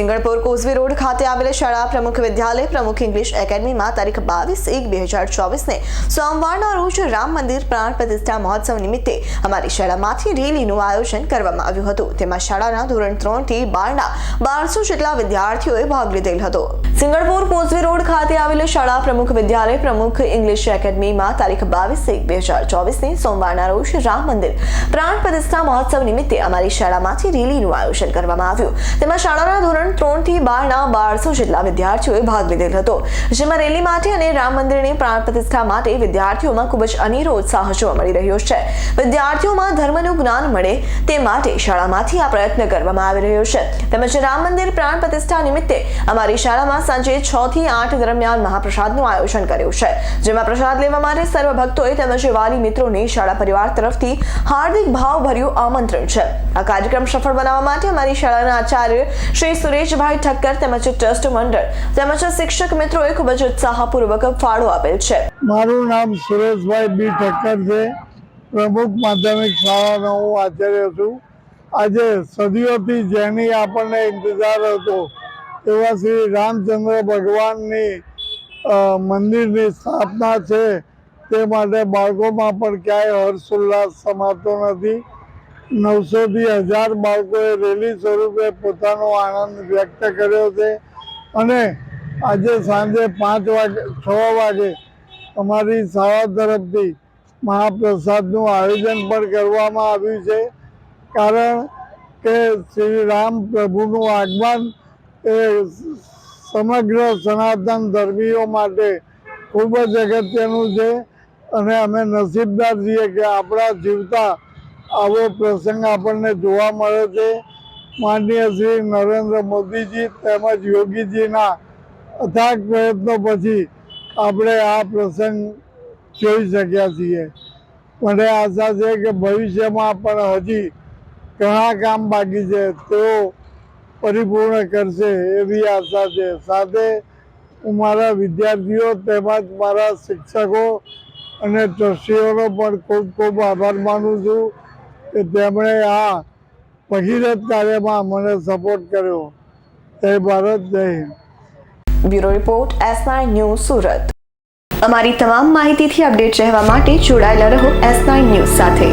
Singanpur causeway road ખાતે આવેલા શાળા પ્રમુખ વિદ્યાલય, પ્રમુખ ઇંગ્લિશ એકેડમીમાં તારીખ બાવીસ એક બે હજાર ચોવીસને સોમવારના રોજ રામ મંદિર પ્રાણ પ્રતિષ્ઠા મહોત્સવ નિમિત્તે અમારી શાળામાંથી રેલીનું આયોજન કરવામાં આવ્યું હતું. તેમાં શાળાના ધોરણ ત્રણથી બારના બારસો જેટલા વિદ્યાર્થીઓએ ભાગ લીધેલ હતો. સિંગણપુર કોઝવે રોડ ખાતે આવેલ શાળા પ્રમુખ વિદ્યાલય, પ્રમુખ ઇંગ્લિશ એકેડમીમાં તારીખ બાવીસ એક બે હજાર ચોવીસને સોમવારના રોજ રામ મંદિર પ્રાણ પ્રતિષ્ઠા મહોત્સવ નિમિત્તે અમારી શાળામાંથી રેલીનું આયોજન કરવામાં આવ્યું. તેમાં શાળાના ધોરણ ત્રણથી બારના બારસો જેટલા વિદ્યાર્થીઓએ ભાગ લીધેલ હતો, જેમાં રેલી માટે અને રામ મંદિરની પ્રાણ પ્રતિષ્ઠા માટે વિદ્યાર્થીઓમાં ખૂબ જ અનેરો ઉત્સાહ જોવા મળી રહ્યો છે. વિદ્યાર્થીઓમાં ધર્મનું જ્ઞાન મળે તે માટે શાળામાંથી આ પ્રયત્ન કરવામાં આવી રહ્યો છે. તેમજ રામ મંદિર પ્રાણ પ્રતિષ્ઠા નિમિત્તે અમારી શાળામાં સાંજે છ થી આઠ દરમિયાન મહાપ્રસાદનું આયોજન કર્યું છે, જેમાં પ્રસાદ લેવા માટે સર્વ ભક્તોએ તેમજ વાલી મિત્રોને શાળા પરિવાર તરફથી હાર્દિક ભાવભર્યું આમંત્રણ છે. આ કાર્યક્રમ સફળ બનાવવા માટે અમારી શાળાના આચાર્ય શ્રી સુરેશભાઈ ઠક્કર તેમજ ટ્રસ્ટ મંડળ તેમજ શિક્ષક મિત્રોએ ખૂબ જ ઉત્સાહપૂર્વક ફાળો આપેલ છે. મારું નામ સુરેશભાઈ બી ઠક્કર છે. પ્રમુખ માધ્યમિક શાળાનો હું આચાર્ય છું. આજે સદીઓથી જેની આપણને ઇંતજાર હતો એવા શ્રી રામચંદ્ર ભગવાનની મંદિરની સ્થાપના છે તે માટે બાળકોમાં પણ ક્યાંય હર્ષ ઉલ્લાસ સમાતો નથી. નવસોથી હજાર બાળકોએ રેલી સ્વરૂપે પોતાનો આનંદ વ્યક્ત કર્યો છે. અને આજે સાંજે પાંચ વાગે, છ વાગે અમારી શાળા તરફથી મહાપ્રસાદનું આયોજન પણ કરવામાં આવ્યું છે. કારણ કે શ્રી રામ પ્રભુનું આગમન એ સમગ્ર સનાતન ધર્મીઓ માટે ખૂબ જ અગત્યનું છે. અને અમે નસીબદાર છીએ કે આપણા જીવતા આવો પ્રસંગ આપણને જોવા મળે છે. માનનીય શ્રી નરેન્દ્ર મોદીજી તેમજ યોગીજીના અથાગ પ્રયત્નો પછી આપણે આ પ્રસંગ જોઈ શક્યા છીએ. મને આશા છે કે ભવિષ્યમાં પણ હજી ઘણા કામ બાકી છે. તેઓ પરિપૂર્ણ કરશે એવી આશા છે. સાથે હું મારા વિદ્યાર્થીઓ તેમજ મારા શિક્ષકો અને ટ્રસ્ટીઓનો પણ ખૂબ ખૂબ આભાર માનું છું. કે તેમણે આ ભગીરથ કાર્યમાં મને સપોર્ટ કર્યો. એ ભારત, જય bureau report S nine News Surat. અમારી તમામ માહિતીથી અપડેટ રહેવા માટે જોડાયેલા રહો એસ નાઇન ન્યૂઝ સાથે.